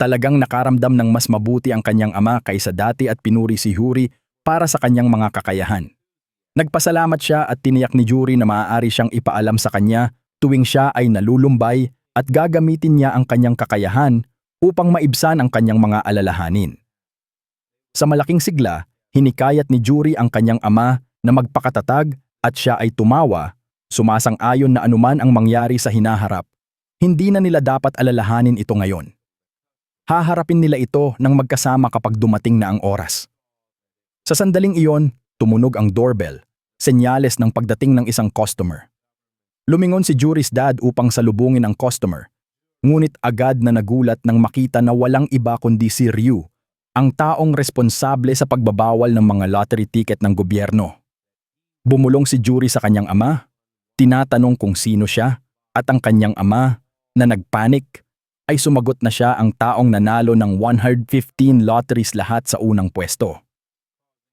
Talagang nakaramdam ng mas mabuti ang kanyang ama kaysa dati at pinuri si Yuri para sa kanyang mga kakayahan. Nagpasalamat siya at tiniyak ni Yuri na maaari siyang ipaalam sa kanya tuwing siya ay nalulumbay at gagamitin niya ang kanyang kakayahan upang maibsan ang kanyang mga alalahanin. Sa malaking sigla, hinikayat ni Yuri ang kanyang ama na magpakatatag at siya ay tumawa, sumasang-ayon na anuman ang mangyari sa hinaharap, hindi na nila dapat alalahanin ito ngayon. Haharapin nila ito nang magkasama kapag dumating na ang oras. Sa sandaling iyon, tumunog ang doorbell, senyales ng pagdating ng isang customer. Lumingon si Jury's dad upang salubungin ang customer, ngunit agad na nagulat nang makita na walang iba kundi si Ryu, ang taong responsable sa pagbabawal ng mga lottery ticket ng gobyerno. Bumulong si Jury sa kanyang ama, tinatanong kung sino siya, at ang kanyang ama, na nagpanik, ay sumagot na siya ang taong nanalo ng 115 lotteries lahat sa unang pwesto.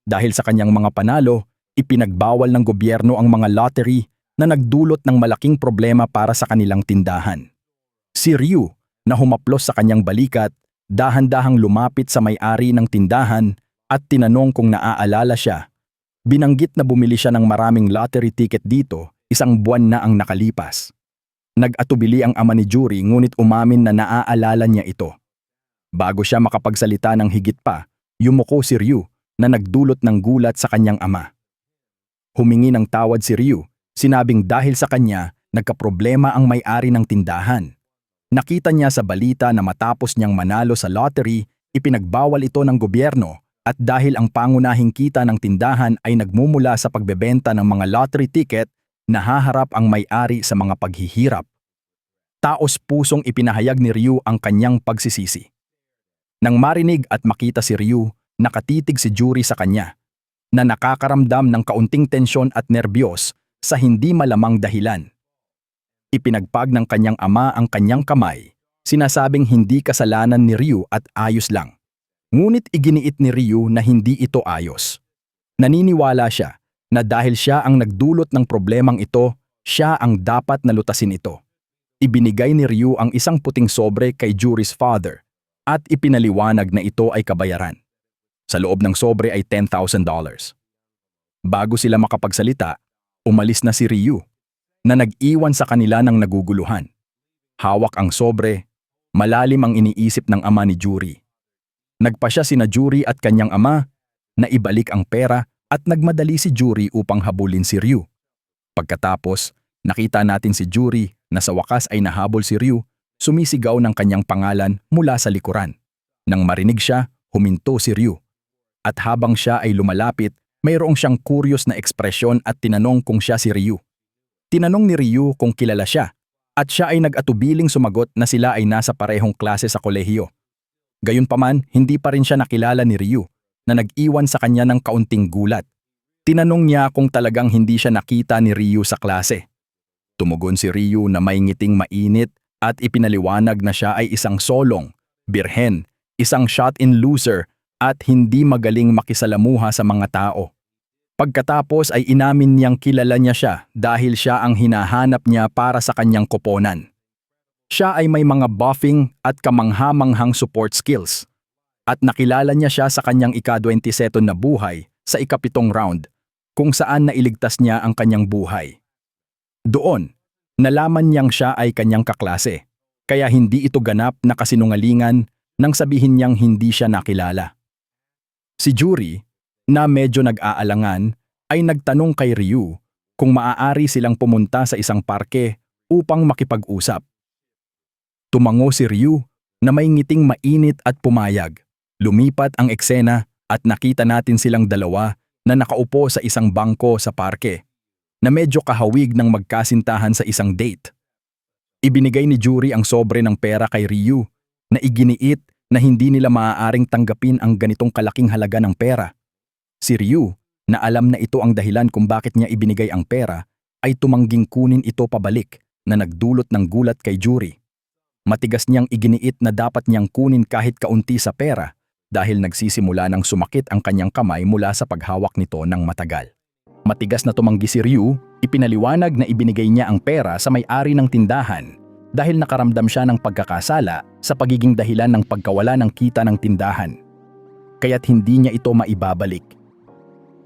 Dahil sa kanyang mga panalo, ipinagbawal ng gobyerno ang mga lottery na nagdulot ng malaking problema para sa kanilang tindahan. Si Ryu, na humaplos sa kanyang balikat, dahan-dahang lumapit sa may-ari ng tindahan at tinanong kung naaalala siya. Binanggit na bumili siya ng maraming lottery ticket dito isang buwan na ang nakalipas. Nag-atubili ang ama ni Jury ngunit umamin na naaalala niya ito. Bago siya makapagsalita ng higit pa, yumuko si Ryu na nagdulot ng gulat sa kanyang ama. Humingi ng tawad si Ryu, sinabing dahil sa kanya, nagkaproblema ang may-ari ng tindahan. Nakita niya sa balita na matapos niyang manalo sa lottery, ipinagbawal ito ng gobyerno at dahil ang pangunahing kita ng tindahan ay nagmumula sa pagbebenta ng mga lottery ticket, nahaharap ang may-ari sa mga paghihirap. Taos pusong ipinahayag ni Ryu ang kanyang pagsisisi. Nang marinig at makita si Ryu, nakatitig si Jury sa kanya, na nakakaramdam ng kaunting tensyon at nerbiyos sa hindi malamang dahilan. Ipinagpag ng kanyang ama ang kanyang kamay, sinasabing hindi kasalanan ni Ryu at ayos lang. Ngunit iginiit ni Ryu na hindi ito ayos. Naniniwala siya na dahil siya ang nagdulot ng problemang ito, siya ang dapat nalutasin ito. Ibinigay ni Ryu ang isang puting sobre kay Jury's father at ipinaliwanag na ito ay kabayaran. Sa loob ng sobre ay $10,000. Bago sila makapagsalita, umalis na si Ryu na nag-iwan sa kanila ng naguguluhan. Hawak ang sobre, malalim ang iniisip ng ama ni Jury. Nagpa siya sina Jury at kanyang ama na ibalik ang pera at nagmadali si Jury upang habulin si Ryu. Pagkatapos, nakita natin si Jury na sa wakas ay nahabol si Ryu, sumisigaw ng kanyang pangalan mula sa likuran. Nang marinig siya, huminto si Ryu. At habang siya ay lumalapit, mayroong siyang kuryos na ekspresyon at tinanong kung siya si Ryu. Tinanong ni Ryu kung kilala siya, at siya ay nag-atubiling sumagot na sila ay nasa parehong klase sa kolehiyo. Gayunpaman, hindi pa rin siya nakilala ni Ryu, na nag-iwan sa kanya ng kaunting gulat. Tinanong niya kung talagang hindi siya nakita ni Ryu sa klase. Tumugon si Ryu na may ngiting mainit at ipinaliwanag na siya ay isang solong, birhen, isang shot-in loser at hindi magaling makisalamuha sa mga tao. Pagkatapos ay inamin niyang kilala niya siya dahil siya ang hinahanap niya para sa kanyang koponan. Siya ay may mga buffing at kamanghamanghang support skills. At nakilala niya siya sa kanyang ika-27 na buhay sa ikapitong round kung saan nailigtas niya ang kanyang buhay. Doon, nalaman niyang siya ay kanyang kaklase, kaya hindi ito ganap na kasinungalingan nang sabihin niyang hindi siya nakilala. Si Jury, na medyo nag-aalangan, ay nagtanong kay Ryu kung maaari silang pumunta sa isang parke upang makipag-usap. Tumango si Ryu na may ngiting mainit at pumayag. Lumipat ang eksena at nakita natin silang dalawa na nakaupo sa isang bangko sa parke na medyo kahawig ng magkasintahan sa isang date. Ibinigay ni Jury ang sobre ng pera kay Ryu na iginiit na hindi nila maaaring tanggapin ang ganitong kalaking halaga ng pera. Si Ryu, na alam na ito ang dahilan kung bakit niya ibinigay ang pera, ay tumangging kunin ito pabalik na nagdulot ng gulat kay Jury. Matigas niyang iginiit na dapat niyang kunin kahit kaunti sa pera dahil nagsisimula ng sumakit ang kanyang kamay mula sa paghawak nito ng matagal. Matigas na tumanggi si Ryu, ipinaliwanag na ibinigay niya ang pera sa may-ari ng tindahan dahil nakaramdam siya ng pagkakasala sa pagiging dahilan ng pagkawala ng kita ng tindahan. Kaya't hindi niya ito maibabalik.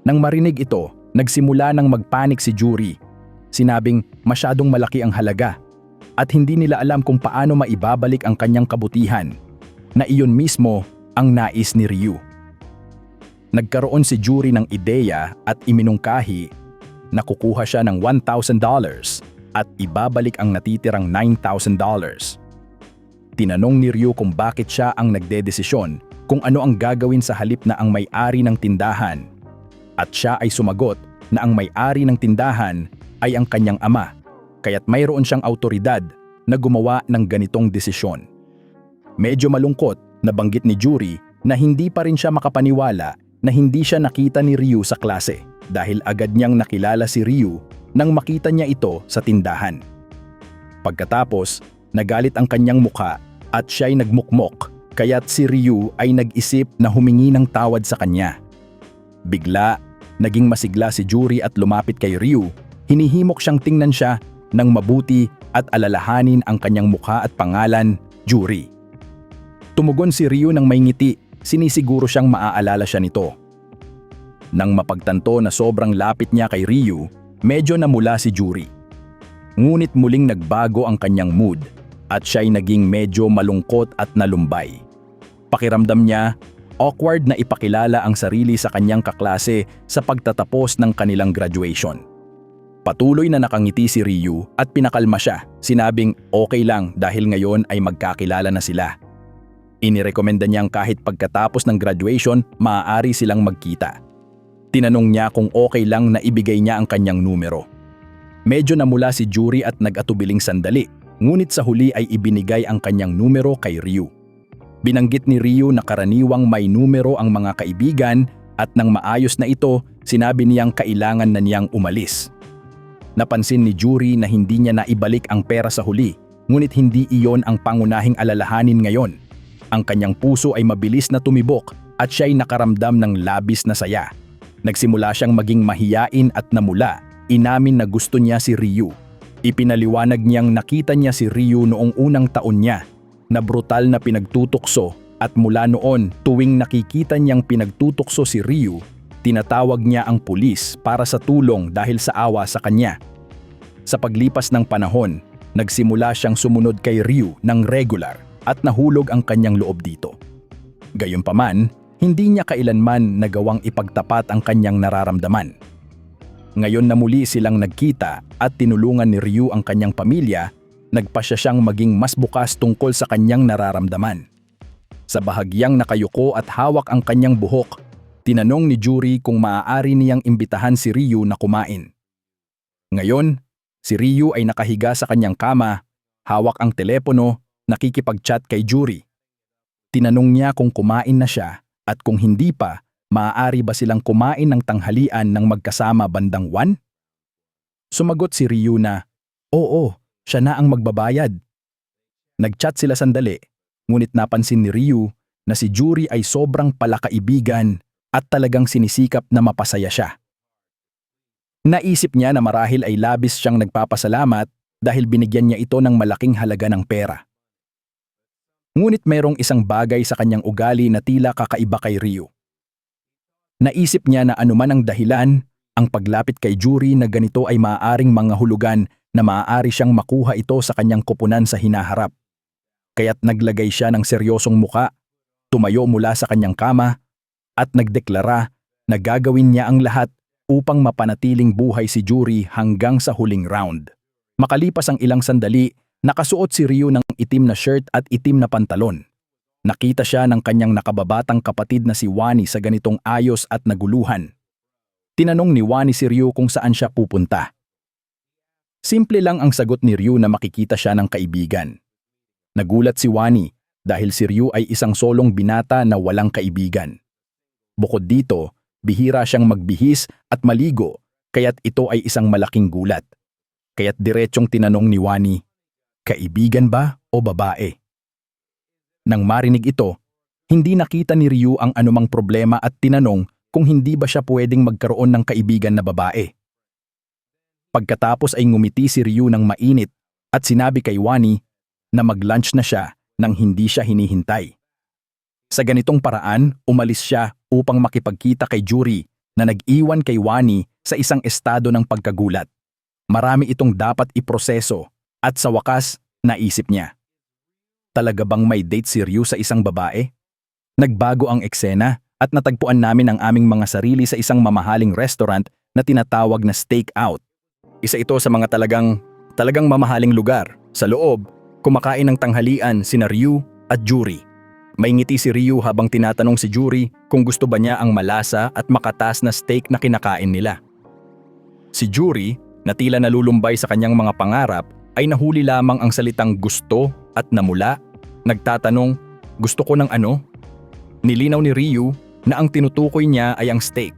Nang marinig ito, nagsimula ng magpanik si Jury. Sinabing masyadong malaki ang halaga at hindi nila alam kung paano maibabalik ang kanyang kabutihan na iyon mismo ang nais ni Ryu. Nagkaroon si Jury ng ideya at iminungkahi na kukuha siya ng $1,000 at ibabalik ang natitirang $9,000. Tinanong ni Ryu kung bakit siya ang nagdedesisyon kung ano ang gagawin sa halip na ang may-ari ng tindahan. At siya ay sumagot na ang may-ari ng tindahan ay ang kanyang ama, kaya't mayroon siyang autoridad na gumawa ng ganitong desisyon. Medyo malungkot na banggit ni Jury na hindi pa rin siya makapaniwala na hindi siya nakita ni Ryu sa klase dahil agad niyang nakilala si Ryu nang makita niya ito sa tindahan. Pagkatapos, nagalit ang kanyang mukha at siya'y nagmukmok kaya't si Ryu ay nag-isip na humingi ng tawad sa kanya. Bigla, naging masigla si Jury at lumapit kay Ryu. Hinihimok siyang tingnan siya ng mabuti at alalahanin ang kanyang mukha at pangalan, Jury. Tumugon si Ryu ng may ngiti sinisiguro siyang maaalala siya nito. Nang mapagtanto na sobrang lapit niya kay Ryu, medyo namula si Jury. Ngunit muling nagbago ang kanyang mood at siya'y naging medyo malungkot at nalumbay. Pakiramdam niya, awkward na ipakilala ang sarili sa kanyang kaklase sa pagtatapos ng kanilang graduation. Patuloy na nakangiti si Ryu at pinakalma siya, sinabing okay lang dahil ngayon ay magkakilala na sila. Inirekomenda niyang kahit pagkatapos ng graduation, maaari silang magkita. Tinanong niya kung okay lang na ibigay niya ang kanyang numero. Medyo namula si Jury at nag-atubiling sandali, ngunit sa huli ay ibinigay ang kanyang numero kay Ryu. Binanggit ni Ryu na karaniwang may numero ang mga kaibigan at nang maayos na ito, sinabi niyang kailangan na niyang umalis. Napansin ni Jury na hindi niya naibalik ang pera sa huli, ngunit hindi iyon ang pangunahing alalahanin ngayon. Ang kanyang puso ay mabilis na tumibok at siya'y nakaramdam ng labis na saya. Nagsimula siyang maging mahiyain at namula. Inamin na gusto niya si Ryu. Ipinaliwanag niyang nakita niya si Ryu noong unang taon niya na brutal na pinagtutukso at mula noon tuwing nakikita niyang pinagtutukso si Ryu, tinatawag niya ang pulis para sa tulong dahil sa awa sa kanya. Sa paglipas ng panahon, nagsimula siyang sumunod kay Ryu ng regular at nahulog ang kanyang loob dito. Gayunpaman, hindi niya kailanman nagawang ipagtapat ang kanyang nararamdaman. Ngayon na muli silang nagkita at tinulungan ni Ryu ang kanyang pamilya, nagpasya siyang maging mas bukas tungkol sa kanyang nararamdaman. Sa bahagyang nakayuko at hawak ang kanyang buhok, tinanong ni Jury kung maaari niyang imbitahan si Ryu na kumain. Ngayon, si Ryu ay nakahiga sa kanyang kama, hawak ang telepono nakikipag-chat kay Jury. Tinanong niya kung kumain na siya at kung hindi pa, maaari ba silang kumain ng tanghalian ng magkasama bandang 1? Sumagot si Ryu na, Oo, siya na ang magbabayad. Nag-chat sila sandali, ngunit napansin ni Ryu na si Jury ay sobrang palakaibigan at talagang sinisikap na mapasaya siya. Naisip niya na marahil ay labis siyang nagpapasalamat dahil binigyan niya ito ng malaking halaga ng pera. Ngunit mayroong isang bagay sa kanyang ugali na tila kakaiba kay Ryu. Naisip niya na anuman ang dahilan, ang paglapit kay Jury na ganito ay maaaring mga hulugan na maaari siyang makuha ito sa kanyang kupunan sa hinaharap. Kaya't naglagay siya ng seryosong muka, tumayo mula sa kanyang kama, at nagdeklara na gagawin niya ang lahat upang mapanatiling buhay si Jury hanggang sa huling round. Makalipas ang ilang sandali, Nakasuot si Ryu ng itim na shirt at itim na pantalon. Nakita siya ng kanyang nakababatang kapatid na si Wani sa ganitong ayos at naguluhan. Tinanong ni Wani si Ryu kung saan siya pupunta. Simple lang ang sagot ni Ryu na makikita siya ng kaibigan. Nagulat si Wani dahil si Ryu ay isang solong binata na walang kaibigan. Bukod dito, bihira siyang magbihis at maligo kaya't ito ay isang malaking gulat. Kaya't diretsong tinanong ni Wani, Kaibigan ba o babae? Nang marinig ito, hindi nakita ni Ryu ang anumang problema at tinanong kung hindi ba siya pwedeng magkaroon ng kaibigan na babae. Pagkatapos ay ngumiti si Ryu ng mainit at sinabi kay Wani na mag-lunch na siya nang hindi siya hinihintay. Sa ganitong paraan, umalis siya upang makipagkita kay Jury na nag-iwan kay Wani sa isang estado ng pagkagulat. Marami itong dapat iproseso at sa wakas, naisip niya. Talaga bang may date si Ryu sa isang babae? Nagbago ang eksena at natagpuan namin ang aming mga sarili sa isang mamahaling restaurant na tinatawag na Steak Out. Isa ito sa mga talagang, talagang mamahaling lugar. Sa loob, kumakain ng tanghalian sina Ryu at Jury. May ngiti si Ryu habang tinatanong si Jury kung gusto ba niya ang malasa at makatas na steak na kinakain nila. Si Jury, na tila nalulumbay sa kanyang mga pangarap, ay nahuli lamang ang salitang gusto at namula, nagtatanong, gusto ko ng ano? Nilinaw ni Ryu na ang tinutukoy niya ay ang steak.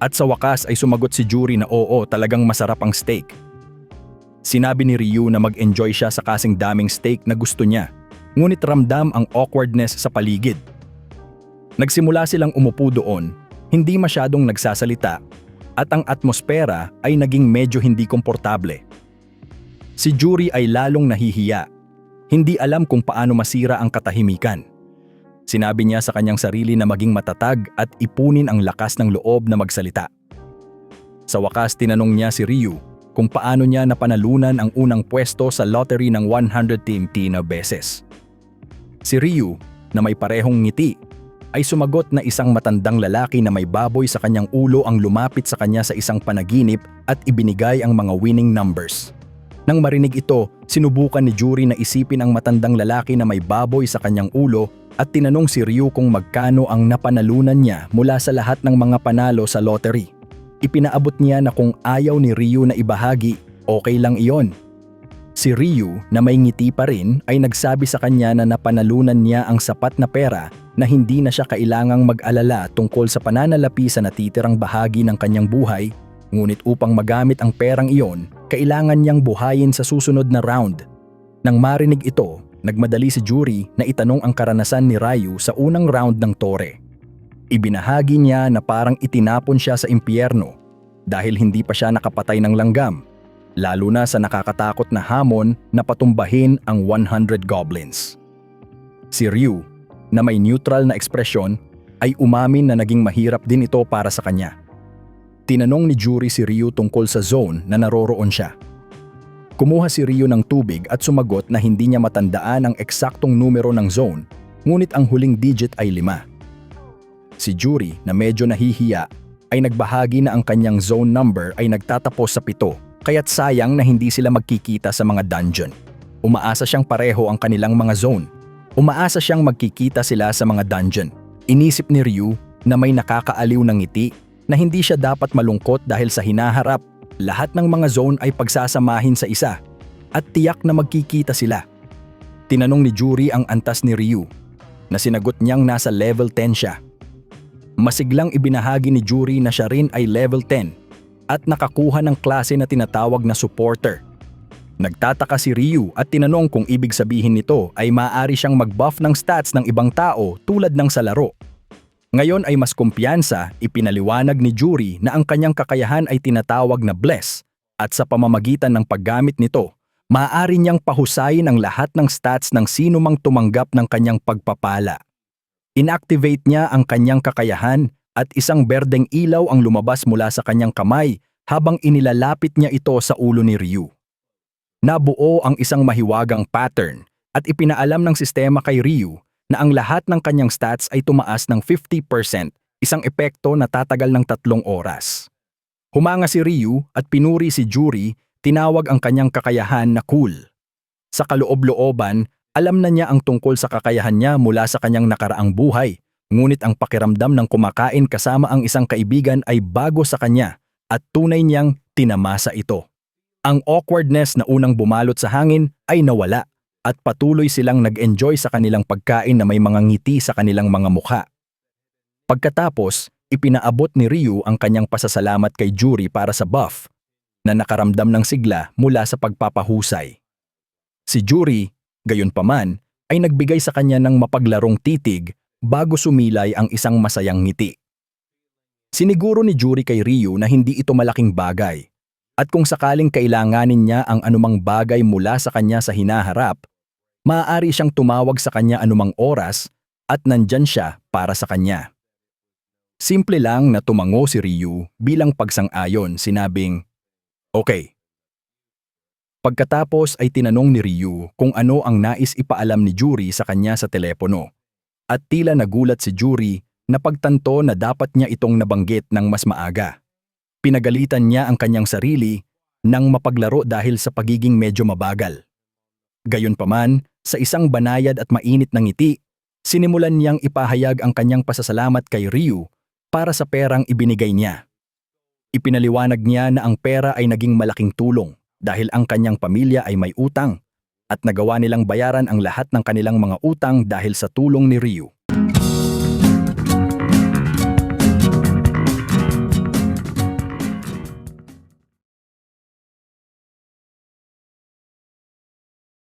At sa wakas ay sumagot si Jury na oo, talagang masarap ang steak. Sinabi ni Ryu na mag-enjoy siya sa kasing daming steak na gusto niya, ngunit ramdam ang awkwardness sa paligid. Nagsimula silang umupo doon, hindi masyadong nagsasalita, at ang atmosfera ay naging medyo hindi komportable. Si Jury ay lalong nahihiya, hindi alam kung paano masira ang katahimikan. Sinabi niya sa kanyang sarili na maging matatag at ipunin ang lakas ng loob na magsalita. Sa wakas tinanong niya si Ryu kung paano niya napanalunan ang unang pwesto sa lottery ng 100 team na beses. Si Ryu, na may parehong ngiti, ay sumagot na isang matandang lalaki na may baboy sa kanyang ulo ang lumapit sa kanya sa isang panaginip at ibinigay ang mga winning numbers. Nang marinig ito, sinubukan ni Jury na isipin ang matandang lalaki na may baboy sa kanyang ulo at tinanong si Ryu kung magkano ang napanalunan niya mula sa lahat ng mga panalo sa lottery. Ipinaabot niya na kung ayaw ni Ryu na ibahagi, okay lang iyon. Si Ryu na may ngiti pa rin ay nagsabi sa kanya na napanalunan niya ang sapat na pera na hindi na siya kailangang mag-alala tungkol sa pananalapi sa natitirang bahagi ng kanyang buhay, ngunit upang magamit ang perang iyon, kailangan niyang buhayin sa susunod na round. Nang marinig ito, nagmadali si Jury na itanong ang karanasan ni Ryu sa unang round ng tore. Ibinahagi niya na parang itinapon siya sa impyerno dahil hindi pa siya nakapatay ng langgam, lalo na sa nakakatakot na hamon na patumbahin ang 100 goblins. Si Ryu, na may neutral na ekspresyon, ay umamin na naging mahirap din ito para sa kanya. Tinanong ni Jury si Ryu tungkol sa zone na naroroon siya. Kumuha si Ryu ng tubig at sumagot na hindi niya matandaan ang eksaktong numero ng zone, ngunit ang huling digit ay lima. Si Jury na medyo nahihiya ay nagbahagi na ang kanyang zone number ay nagtatapos sa pito, kaya't sayang na hindi sila magkikita sa mga dungeon. Umaasa siyang pareho ang kanilang mga zone. Umaasa siyang magkikita sila sa mga dungeon. Inisip ni Ryu na may nakakaaliw ng ngiti na hindi siya dapat malungkot dahil sa hinaharap, lahat ng mga zone ay pagsasamahin sa isa at tiyak na magkikita sila. Tinanong ni Jury ang antas ni Ryu na sinagot niyang nasa level 10 siya. Masiglang ibinahagi ni Jury na siya rin ay level 10 at nakakuha ng klase na tinatawag na supporter. Nagtataka si Ryu at tinanong kung ibig sabihin nito ay maaari siyang mag-buff ng stats ng ibang tao tulad ng sa laro. Ngayon ay mas kumpiyansa, ipinaliwanag ni Jury na ang kanyang kakayahan ay tinatawag na bless at sa pamamagitan ng paggamit nito, maaari niyang pahusayin ang lahat ng stats ng sino mang tumanggap ng kanyang pagpapala. Inactivate niya ang kanyang kakayahan at isang berdeng ilaw ang lumabas mula sa kanyang kamay habang inilalapit niya ito sa ulo ni Ryu. Nabuo ang isang mahiwagang pattern at ipinaalam ng sistema kay Ryu na ang lahat ng kanyang stats ay tumaas ng 50%, isang epekto na tatagal ng tatlong oras. Humanga si Ryu at pinuri si Jury, tinawag ang kanyang kakayahan na cool. Sa kaloob-looban, alam na niya ang tungkol sa kakayahan niya mula sa kanyang nakaraang buhay, ngunit ang pakiramdam ng kumakain kasama ang isang kaibigan ay bago sa kanya at tunay niyang tinamasa ito. Ang awkwardness na unang bumalot sa hangin ay nawala at patuloy silang nag-enjoy sa kanilang pagkain na may mga ngiti sa kanilang mga mukha. Pagkatapos, ipinaabot ni Ryu ang kanyang pasasalamat kay Jury para sa buff na nakaramdam ng sigla mula sa pagpapahusay. Si Jury, gayon paman, ay nagbigay sa kanya ng mapaglarong titig bago sumilay ang isang masayang ngiti. Siniguro ni Jury kay Ryu na hindi ito malaking bagay at kung sakaling kailanganin niya ang anumang bagay mula sa kanya sa hinaharap, maaari siyang tumawag sa kanya anumang oras at nandyan siya para sa kanya. Simple lang na tumango si Ryu bilang pagsang-ayon sinabing, Okay. Pagkatapos ay tinanong ni Ryu kung ano ang nais ipaalam ni Juri sa kanya sa telepono. At tila nagulat si Juri na pagtanto na dapat niya itong nabanggit ng mas maaga. Pinagalitan niya ang kanyang sarili nang mapaglaro dahil sa pagiging medyo mabagal. Gayunpaman, sa isang banayad at mainit na ngiti, sinimulan niyang ipahayag ang kanyang pasasalamat kay Ryu para sa perang ibinigay niya. Ipinaliwanag niya na ang pera ay naging malaking tulong dahil ang kanyang pamilya ay may utang at nagawa nilang bayaran ang lahat ng kanilang mga utang dahil sa tulong ni Ryu.